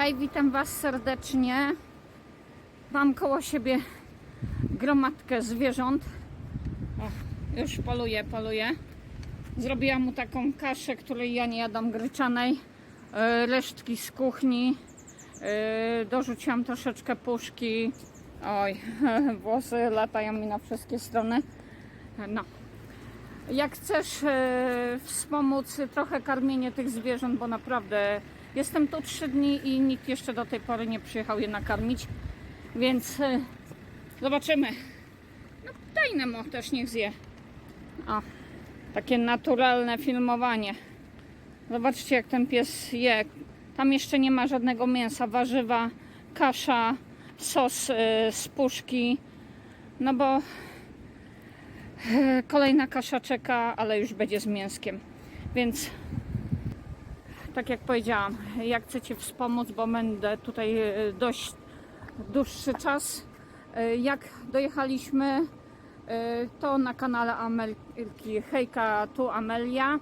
Hej, witam Was serdecznie. Mam koło siebie gromadkę zwierząt. O, już poluję, poluję. Zrobiłam mu taką kaszę, której ja nie jadam gryczanej. E, Resztki z kuchni. E, Dorzuciłam troszeczkę puszki. Oj, włosy latają mi na wszystkie strony. No. Jak chcesz e, wspomóc trochę karmienie tych zwierząt, bo naprawdę jestem tu trzy dni i nikt jeszcze do tej pory nie przyjechał je nakarmić, więc e, zobaczymy. No, daj Nemo też niech zje. O, takie naturalne filmowanie. Zobaczcie jak ten pies je. Tam jeszcze nie ma żadnego mięsa, warzywa, kasza, sos e, z puszki. No bo E, Kolejna kasza czeka, ale już będzie z mięskiem. Więc tak jak powiedziałam, jak chcecie wspomóc, bo będę tutaj e, dość dłuższy czas. E, Jak dojechaliśmy, e, to na kanale Amelki Hejka tu Amelia.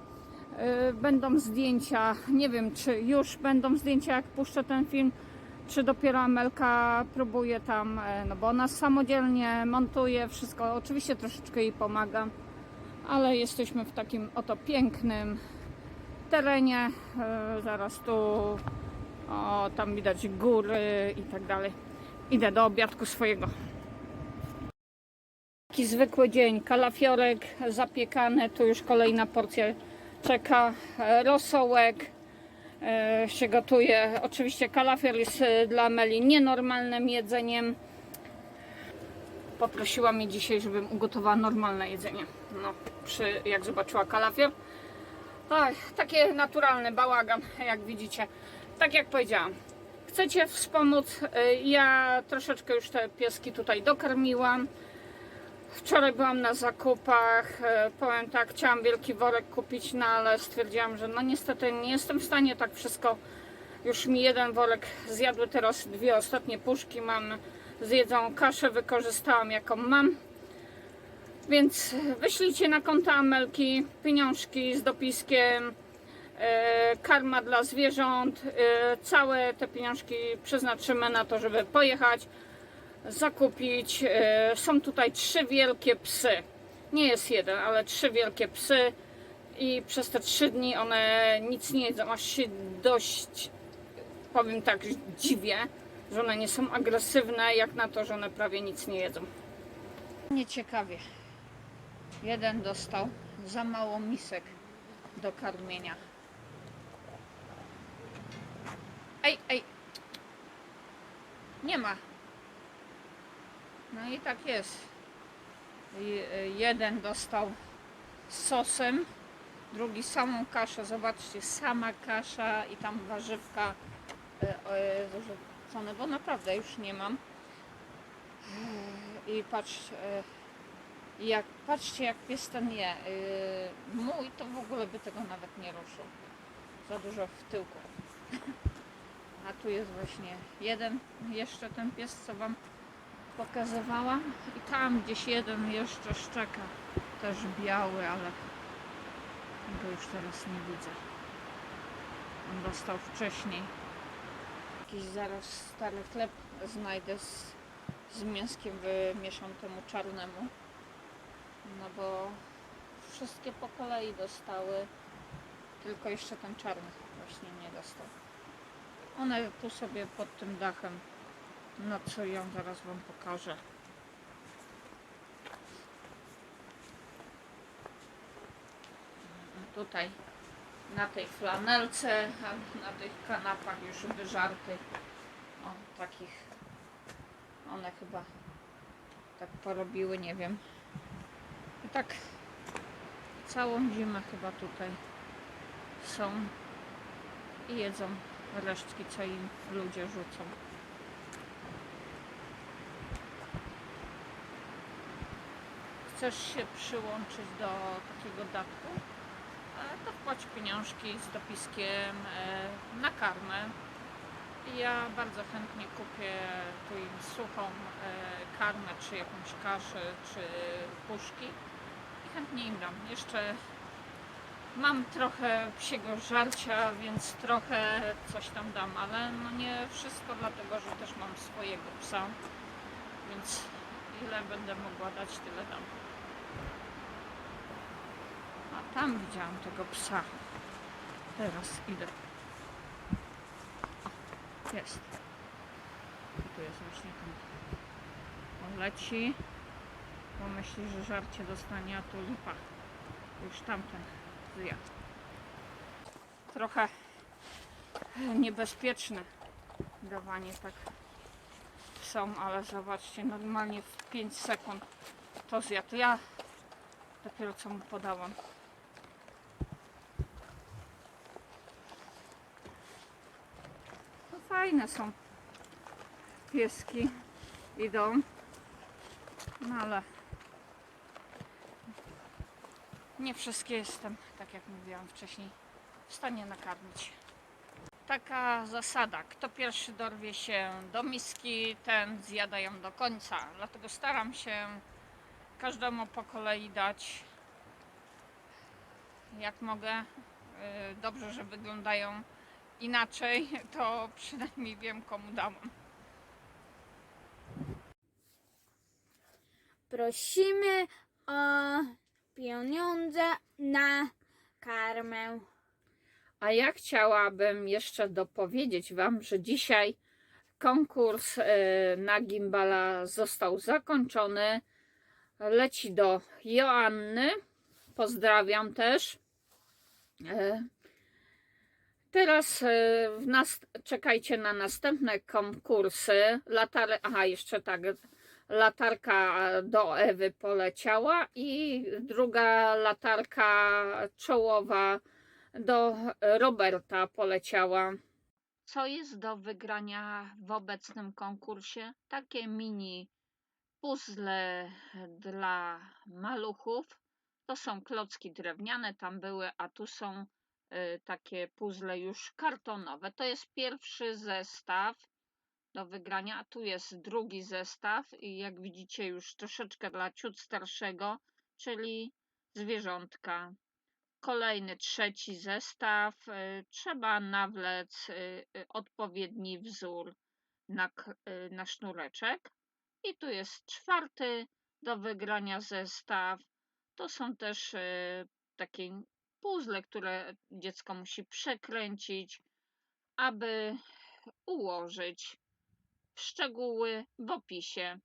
Będą zdjęcia, nie wiem czy już będą zdjęcia jak puszczę ten film, czy dopiero Amelka próbuje tam, no bo ona samodzielnie montuje wszystko, oczywiście troszeczkę jej pomaga, ale jesteśmy w takim oto pięknym terenie, e, zaraz tu, o tam widać góry i tak dalej. Idę do obiadku swojego. Taki zwykły dzień, kalafiorek zapiekany, tu już kolejna porcja czeka, e, rosołek, e, się gotuje. Oczywiście kalafior jest dla Meli nienormalnym jedzeniem. Poprosiła mnie dzisiaj, żebym ugotowała normalne jedzenie. No, przy, jak zobaczyła kalafior. Ach, takie naturalny bałagan, jak widzicie. Tak jak powiedziałam, chcecie wspomóc. e, Ja troszeczkę już te pieski tutaj dokarmiłam. Wczoraj byłam na zakupach. e, Powiem tak, chciałam wielki worek kupić, no ale stwierdziłam, że no niestety nie jestem w stanie tak wszystko. Już mi jeden worek zjadły, teraz dwie ostatnie puszki mam. Zjedzą kaszę, wykorzystałam jaką mam. Więc wyślijcie na konta Amelki pieniążki z dopiskiem e, karma dla zwierząt. E, całe te pieniążki przeznaczymy na to, żeby pojechać zakupić. E, Są tutaj trzy wielkie psy. Nie jest jeden, ale trzy wielkie psy. I przez te trzy dni one nic nie jedzą. Aż się dość, powiem tak, dziwię, że one nie są agresywne, jak na to, że one prawie nic nie jedzą. Nieciekawie. Jeden dostał za mało misek do karmienia. Ej, ej. Nie ma. No i tak jest. Y, Jeden dostał sosem, drugi samą kaszę. Zobaczcie, sama kasza i tam warzywka y, y, dorzucone, bo naprawdę już nie mam. Y, I patrz, y, jak, patrzcie jak pies ten je. Y, Mój to w ogóle by tego nawet nie ruszył. Za dużo w tyłku. A tu jest właśnie jeden jeszcze ten pies, co wam pokazywałam i tam gdzieś jeden jeszcze szczeka też biały, ale go już teraz nie widzę on dostał wcześniej jakiś zaraz stary chleb znajdę z, z mięskiem wymieszam temu czarnemu no bo wszystkie po kolei dostały tylko jeszcze ten czarny właśnie nie dostał one tu sobie pod tym dachem no co ją zaraz wam pokażę. Tutaj na tej flanelce, na tych kanapach już wyżartych. O, takich. One chyba tak porobiły, nie wiem. I tak całą zimę chyba tutaj są i jedzą resztki, co im ludzie rzucą. chcesz się przyłączyć do takiego datku, e, to wpłać pieniążki z dopiskiem e, na karmę. Ja bardzo chętnie kupię tu im suchą e, karmę, czy jakąś kaszę, czy puszki chętnie im dam. Jeszcze Mam trochę psiego żarcia, więc trochę coś tam dam, ale no nie wszystko, dlatego że też mam swojego psa, więc ile będę mogła dać, tyle dam. A tam widziałam tego psa. Teraz idę. O, jest. Tu jest właśnie ten. On leci, bo myśli, że żarcie dostanie, a tu lipa. Już tamten zjadł. Trochę niebezpieczne dawanie tak psom, ale zobaczcie, normalnie w 5 sekund to zjadł. Ja dopiero co mu podałam. To fajne są pieski. Idą. No ale nie wszystkie jestem, tak jak mówiłam wcześniej, w stanie nakarmić. Taka zasada, kto pierwszy dorwie się do miski, ten zjada ją do końca. Dlatego staram się każdemu po kolei dać jak mogę. Yy, Dobrze, że wyglądają inaczej, to przynajmniej wiem komu dałam. Prosimy o pieniądze na karmę. A ja chciałabym jeszcze dopowiedzieć Wam, że dzisiaj konkurs e, na gimbala został zakończony. Leci do Joanny. Pozdrawiam też. E, Teraz e, w nas, czekajcie na następne konkursy. Latar, aha, jeszcze tak. Latarka do Ewy poleciała i druga latarka czołowa do Roberta poleciała. Co jest do wygrania w obecnym konkursie? Takie mini puzzle dla maluchów. To są klocki drewniane, tam były, a tu są y, takie puzzle już kartonowe. To jest pierwszy zestaw do wygrania, a tu jest drugi zestaw i jak widzicie już troszeczkę dla ciut starszego, czyli zwierzątka kolejny trzeci zestaw. y, Trzeba nawlec y, y, odpowiedni wzór na, na sznureczek. I tu jest czwarty do wygrania zestaw. To są też takie puzzle, które dziecko musi przekręcić, aby ułożyć szczegóły w opisie